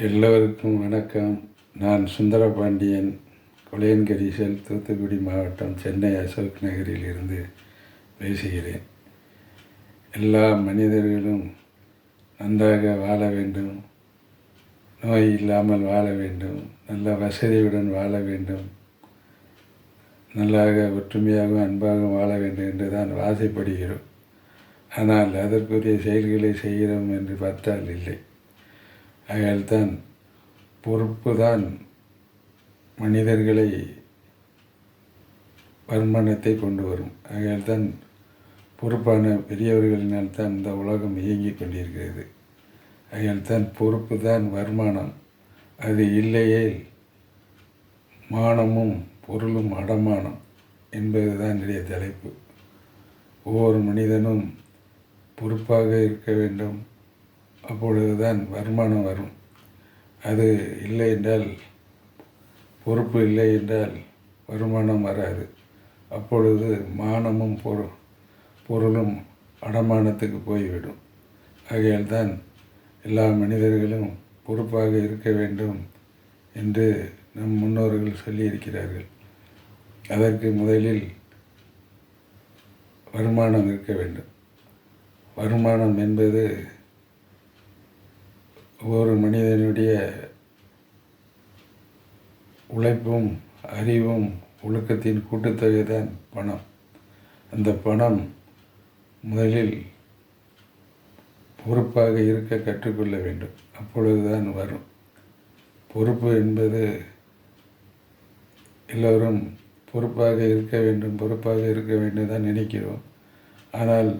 எல்லோருக்கும் வணக்கம். நான் சுந்தரபாண்டியன் கொலையன்கரீசன் தூத்துக்குடி மாவட்டம் சென்னை அசோக் நகரில் இருந்து பேசுகிறேன். எல்லா மனிதர்களும் நன்றாக வாழ வேண்டும். நோய் இல்லாமல் வாழ வேண்டும். நல்ல வசதியுடன் வாழ வேண்டும். நல்லாக ஒற்றுமையாகவும் அன்பாகவும் வாழ வேண்டும் என்று தான் ஆசைப்படுகிறோம் ஆனால் அதற்குரிய செயல்களை செய்கிறோம் என்று பார்த்தால் இல்லை. ஆகையால்தான் பொறுப்பு தான் மனிதர்களை வருமானத்தை கொண்டு வரும். ஆகையால்தான் பொறுப்பான பெரியவர்களினால் தான் இந்த உலகம் இயங்கிக் கொண்டிருக்கிறது. ஆகையால்தான் பொறுப்பு தான் வருமானம். அது இல்லையே மானமும் பொருளும் அடமானம் என்பதுதான் என்னுடைய தலைப்பு. ஒவ்வொரு மனிதனும் பொறுப்பாக இருக்க வேண்டும். அப்பொழுதுதான் வருமானம் வரும். அது இல்லை என்றால் பொறுப்பு இல்லை என்றால் வருமானம் வராது. அப்பொழுது மானமும் பொரு பொருளும் அடமானத்துக்கு போய்விடும். ஆகையால் தான் எல்லா மனிதர்களும் பொறுப்பாக இருக்க வேண்டும் என்று நம் முன்னோர்கள் சொல்லியிருக்கிறார்கள். அதற்கு முதலில் வருமானம் இருக்க வேண்டும். வருமானம் என்பது ஒவ்வொரு மனிதனுடைய உழைப்பும் அறிவும் ஒழுக்கத்தின் கூட்டுத்தொகை தான் பணம். அந்த பணம் முதலில் பொறுப்பாக இருக்க கற்றுக்கொள்ள வேண்டும். அப்பொழுதுதான் வரும். பொறுப்பு என்பது எல்லோரும் பொறுப்பாக இருக்க வேண்டும் பொறுப்பாக இருக்க வேண்டும் தான் நினைக்கிறோம். ஆனால்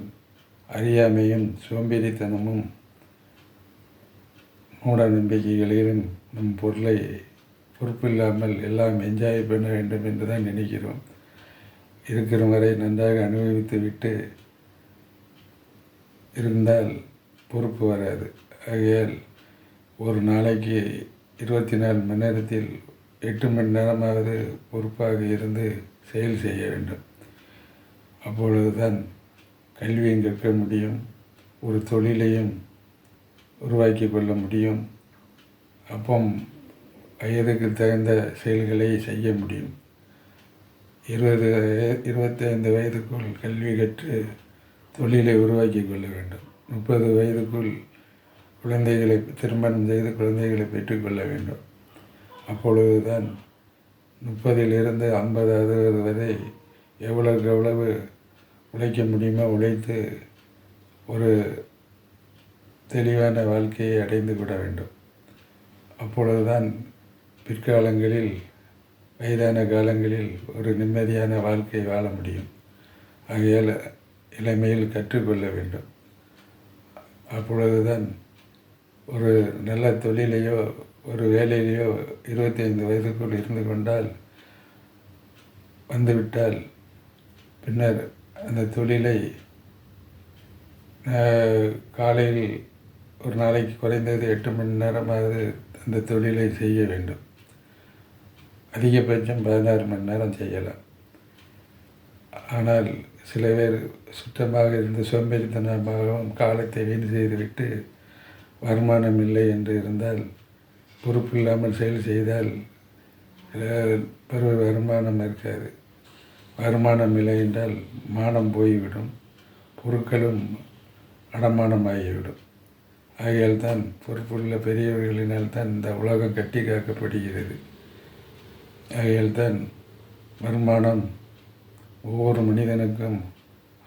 அறியாமையும் சோம்பேறித்தனமும் மூட நம்பிக்கைகளிலும் நம் பொருளை பொறுப்பில்லாமல் எல்லாம் என்ஜாய் பண்ண வேண்டும் என்று தான் நினைக்கிறோம். இருக்கிற வரை நன்றாக அனுபவித்து விட்டு இருந்தால் பொறுப்பு வராது. ஆகையால் ஒரு நாளைக்கு இருபத்தி நாலு மணி நேரத்தில் எட்டு மணி நேரமாவது பொறுப்பாக இருந்து செயல் செய்ய வேண்டும். அப்பொழுது தான் கல்வியும் கற்க முடியும். ஒரு தொழிலையும் உருவாக்கி கொள்ள முடியும். அப்போ வயதுக்கு தகுந்த செயல்களை செய்ய முடியும். இருபது இருபத்தைந்து வயதுக்குள் கல்வி கற்று தொழிலை உருவாக்கி கொள்ள வேண்டும். முப்பது வயதுக்குள் குழந்தைகளை திருமணம் செய்து குழந்தைகளை பெற்றுக்கொள்ள வேண்டும். அப்பொழுது தான் முப்பதிலிருந்து ஐம்பது அறுபது வரை எவ்வளவுக்கு எவ்வளவு உழைக்க முடியுமோ உழைத்து ஒரு தெளிவான வாழ்க்கையை அடைந்து விட வேண்டும். அப்பொழுதுதான் பிற்காலங்களில் வயதான காலங்களில் ஒரு நிம்மதியான வாழ்க்கை வாழ முடியும். ஆகையால் இளமையில் கற்றுக்கொள்ள வேண்டும். அப்பொழுதுதான் ஒரு நல்ல தொழிலையோ ஒரு வேலையிலையோ இருபத்தைந்து வயதுக்குள் இருந்து கொண்டால் வந்துவிட்டால் பின்னர் அந்த தொழிலை காலையில் ஒரு நாளைக்கு குறைந்தது எட்டு மணி நேரமாவது அந்த தொழிலை செய்ய வேண்டும். அதிகபட்சம் பதினாறு மணி நேரம் செய்யலாம். ஆனால் சில பேர் சுத்தமாக இருந்து சோம்பேறித்தனமாகவும் காலத்தை வீண் செய்துவிட்டு வருமானம் இல்லை என்று இருந்தால் பொறுப்பு இல்லாமல் செயல் செய்தால் பெரு வருமானம் இருக்காது. வருமானம் இல்லை என்றால் மானம் போய்விடும். பொருட்களும் அடமானமாகிவிடும். ஆகையால் தான் பொறுப்புள்ள பெரியவர்களினால் தான் இந்த உலகம் கட்டி காக்கப்படுகிறது. ஆகையால் தான் வருமானம் ஒவ்வொரு மனிதனுக்கும்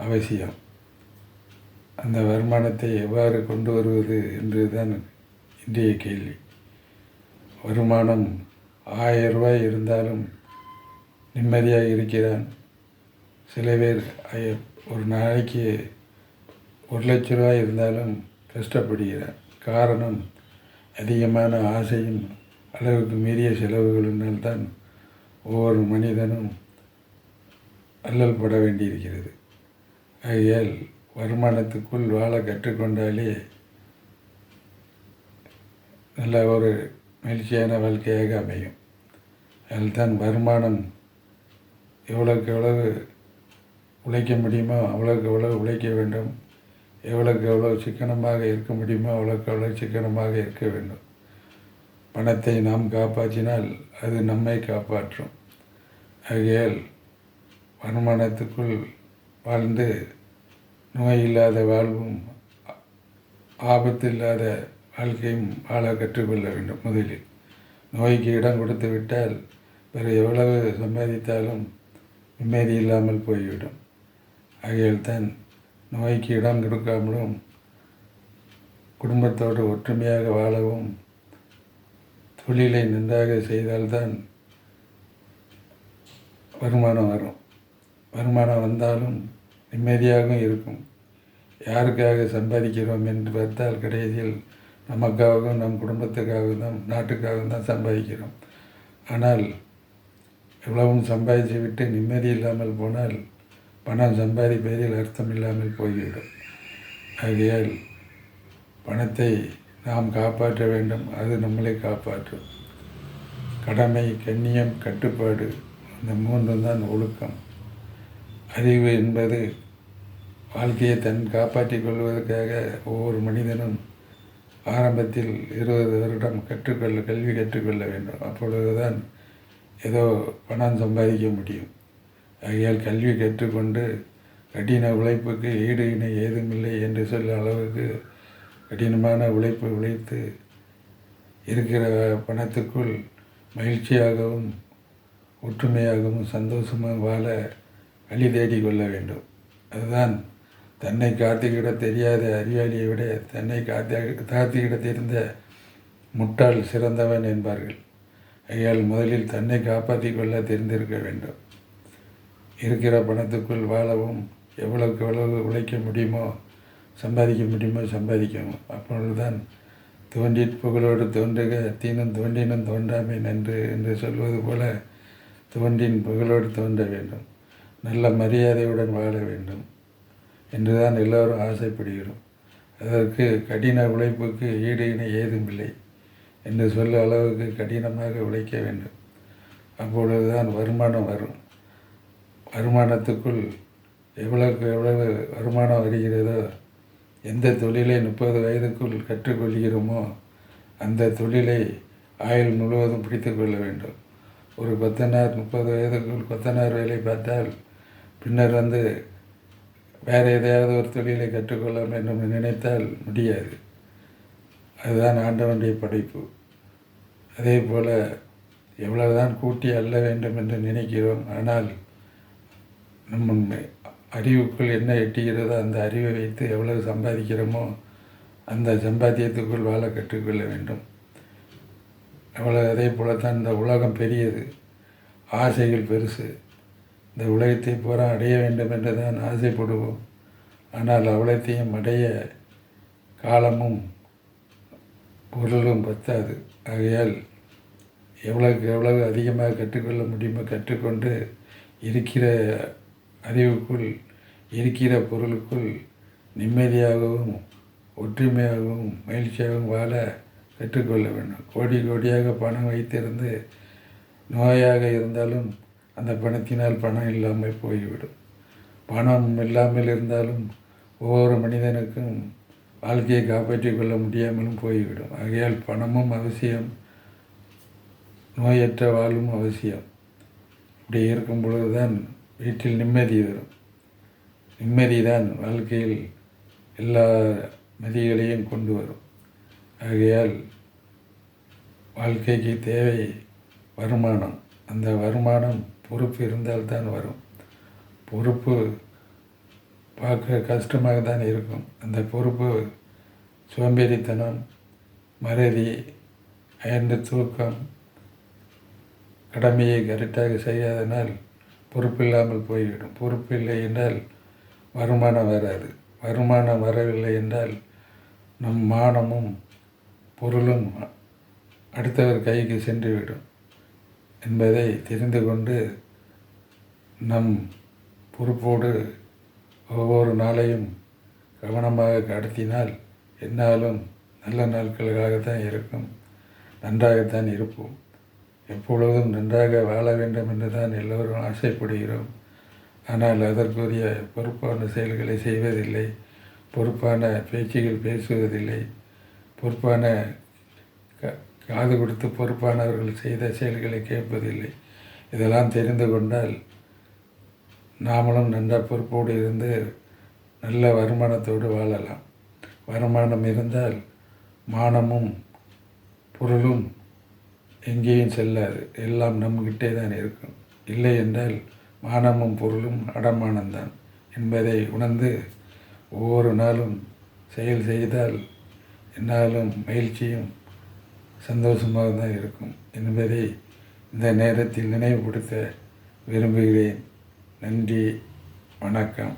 அவசியம். அந்த வருமானத்தை எவ்வாறு கொண்டு வருவது என்று தான் இன்றைய கேள்வி. வருமானம் ஆயிரம் ரூபாய் இருந்தாலும் நிம்மதியாக இருக்கிறான். சில பேர் ஒரு நாளைக்கு ஒரு லட்ச ரூபாய் இருந்தாலும் கஷ்டப்படுகிறார் காரணம் அதிகமான ஆசையும் அளவுக்கு மீறிய செலவுகளினால் தான் ஒவ்வொரு மனிதனும் அல்லல் பட வேண்டியிருக்கிறது. ஆகையால் வருமானத்துக்குள் வாழ கற்றுக்கொண்டாலே நல்ல ஒரு மகிழ்ச்சியான வாழ்க்கையாக அமையும். அதில் தான் வருமானம் எவ்வளோக்கு எவ்வளவு உழைக்க முடியுமோ அவ்வளோக்கு எவ்வளவு உழைக்க வேண்டும். எவ்வளோக்கு எவ்வளோ சிக்கனமாக இருக்க முடியுமோ அவ்வளோக்கு அவ்வளோ சிக்கனமாக இருக்க வேண்டும். பணத்தை நாம் காப்பாற்றினால் அது நம்மை காப்பாற்றும். ஆகையால் வருமானத்துக்குள் வாழ்ந்து நோய் இல்லாத வாழ்வும் ஆபத்து இல்லாத வாழ்க்கையும் வாழ கற்றுக்கொள்ள வேண்டும் முதலில். நோய்க்கு இடம் கொடுத்து விட்டால் பிறகு எவ்வளவு சம்பாதித்தாலும் நிம்மதி இல்லாமல் போய்விடும். ஆகையால் தான் நோய்க்கு இடம் கொடுக்காமலும் குடும்பத்தோடு ஒற்றுமையாக வாழவும் தொழிலை நன்றாக செய்தால்தான் வருமானம் வரும். வருமானம் வந்தாலும் நிம்மதியாகவும் இருக்கும். யாருக்காக சம்பாதிக்கிறோம் என்று பார்த்தால் கடைசியில் நமக்காகவும் நம் குடும்பத்துக்காகவும் தான் நாட்டுக்காகவும் தான் சம்பாதிக்கிறோம். ஆனால் எவ்வளவும் சம்பாதிச்சு விட்டு நிம்மதி இல்லாமல் போனால் பணம் சம்பாதிப்பதில் அர்த்தம் இல்லாமல் போய்விடும். ஆகையால் பணத்தை நாம் காப்பாற்ற வேண்டும். அது நம்மளை காப்பாற்றும். கடமை கண்ணியம் கட்டுப்பாடு இந்த மூன்றும் தான் ஒழுக்கம். அறிவு என்பது வாழ்க்கையை தன் காப்பாற்றிக் கொள்வதற்காக ஒவ்வொரு மனிதனும் ஆரம்பத்தில் இருபது வருடம் கற்றுக்கொள்ள கல்வி கற்றுக்கொள்ள வேண்டும். அப்பொழுதுதான் ஏதோ பணம் சம்பாதிக்க முடியும். ஆகையால் கல்வி கற்றுக்கொண்டு கடின உழைப்புக்கு ஈடு இணை ஏதுமில்லை என்று சொல்ல அளவுக்கு கடினமான உழைப்பு உழைத்து இருக்கிற பணத்துக்குள் மகிழ்ச்சியாகவும் ஒற்றுமையாகவும் சந்தோஷமாக வாழ வழி தேடி கொள்ள வேண்டும். அதுதான் தன்னை காத்துக்கிட தெரியாத அறிவாளியை விட தன்னை காத்து காத்துக்கிட தெரிந்த முட்டாள் சிறந்தவன் என்பார்கள். ஆகையால் முதலில் தன்னை காப்பாற்றி கொள்ள தெரிந்திருக்க வேண்டும். இருக்கிற பணத்துக்குள் வாழவும் எவ்வளவுக்கு எவ்வளவு உழைக்க முடியுமோ சம்பாதிக்க முடியுமோ சம்பாதிக்கவும். அப்பொழுதுதான் தோன்றி புகழோடு தோன்றுக தீனும் தோன்றினும் தோன்றாமை நன்று என்று சொல்வது போல தோன்றின் புகழோடு தோன்ற வேண்டும். நல்ல மரியாதையுடன் வாழ வேண்டும் என்றுதான் எல்லோரும் ஆசைப்படுகிறோம். அதற்கு கடின உழைப்புக்கு ஈடு இணை ஏதுமில்லை என்று சொல்ல அளவுக்கு கடினமாக உழைக்க வேண்டும். அப்பொழுதுதான் வருமானம் வரும். வருமானத்துக்குள் எவ்வளவுக்கு எவ்வளவு வருமானம் வருகிறதோ எந்த தொழிலை முப்பது வயதுக்குள் கற்றுக்கொள்கிறோமோ அந்த தொழிலை ஆயுள் முழுவதும் பிடித்து கொள்ள வேண்டும். ஒரு கொத்தனார் முப்பது வயதுக்குள் கொத்தனார் வேலை பார்த்தால் பின்னர் வந்து வேறு எதையாவது ஒரு தொழிலை கற்றுக்கொள்ள வேண்டும் என்று நினைத்தால் முடியாது. அதுதான் ஆண்டவனுடைய படைப்பு. அதே போல் எவ்வளவுதான் கூட்டி அல்ல வேண்டும் என்று நினைக்கிறோம் ஆனால் நம்ம அறிவுக்குள் என்ன எட்டுகிறதோ அந்த அறிவை வைத்து எவ்வளவு சம்பாதிக்கிறோமோ அந்த சம்பாத்தியத்துக்குள் வாழ கற்றுக்கொள்ள வேண்டும். அவ்வளோ அதே போல தான் இந்த உலகம் பெரியது. ஆசைகள் பெருசு. இந்த உலகத்தை பூரா அடைய வேண்டும் என்று தான் ஆசைப்படுவோம். ஆனால் அவ்வளத்தையும் அடைய காலமும் பொருளும் பத்தாது. ஆகையால் எவ்வளவுக்கு எவ்வளவு அதிகமாக கற்றுக்கொள்ள முடியுமோ கற்றுக்கொண்டு இருக்கிற அறிவுக்குள் இருக்கிற பொருளுக்குள் நிம்மதியாகவும் ஒற்றுமையாகவும் மகிழ்ச்சியாகவும் வாழ கற்றுக்கொள்ள வேண்டும். கோடி கோடியாக பணம் வைத்திருந்து நோயாக இருந்தாலும் அந்த பணத்தினால் பணம் இல்லாமல் போய்விடும். பணம் இல்லாமல் இருந்தாலும் ஒவ்வொரு மனிதனுக்கும் வாழ்க்கையை காப்பாற்றிக் கொள்ள முடியாமலும் போய்விடும். ஆகையால் பணமும் அவசியம் நோயற்ற வாழ்வும் அவசியம். இப்படி இருக்கும் பொழுது தான் வீட்டில் நிம்மதி வரும். நிம்மதி தான் வாழ்க்கையில் எல்லா மதிகளையும் கொண்டு வரும். ஆகையால் வாழ்க்கைக்கு தேவை வருமானம். அந்த வருமானம் பொறுப்பு இருந்தால்தான் வரும். பொறுப்பு பார்க்க கஷ்டமாக தான் இருக்கும். அந்த பொறுப்பு சோம்பேறித்தனம் மறதி அயர்ந்த தூக்கம் கடமையை கரெக்டாக செய்யாதனால் பொறுப்பு இல்லாமல் போய்விடும். பொறுப்பு இல்லை என்றால் வருமானம் வராது. வருமானம் வரவில்லை என்றால் நம் மானமும் பொருளும் அடுத்தவர் கைக்கு சென்றுவிடும் என்பதை தெரிந்து கொண்டு நம் பொறுப்போடு ஒவ்வொரு நாளையும் கவனமாக கடத்தினால் என்னாலும் நல்ல நாட்களுக்காகத்தான் இருக்கும். நன்றாகத்தான் இருப்போம். எப்பொழுதும் நன்றாக வாழ வேண்டும் என்று தான் எல்லோரும் ஆசைப்படுகிறோம். ஆனால் அதற்குரிய பொறுப்பான செயல்களை செய்வதில்லை பொறுப்பான பேச்சுகள் பேசுவதில்லை பொறுப்பான க காது கொடுத்து பொறுப்பானவர்கள் செய்த செயல்களை கேட்பதில்லை. இதெல்லாம் தெரிந்து கொண்டால் நாமளும் நல்ல பொறுப்போடு இருந்து நல்ல வருமானத்தோடு வாழலாம். வருமானம் இருந்தால் மானமும் பொருளும் எங்கேயும் செல்லாது. எல்லாம் நம்மகிட்டே தான் இருக்கும். இல்லை என்றால் மானமும் பொருளும் அடமானம்தான் என்பதை உணர்ந்து ஒவ்வொரு நாளும் செயல் செய்தால் என்னாலும் மகிழ்ச்சியும் சந்தோஷமாக தான் இருக்கும் என்பதை இந்த நேரத்தில் நினைவுபடுத்த விரும்புகிறேன். நன்றி. வணக்கம்.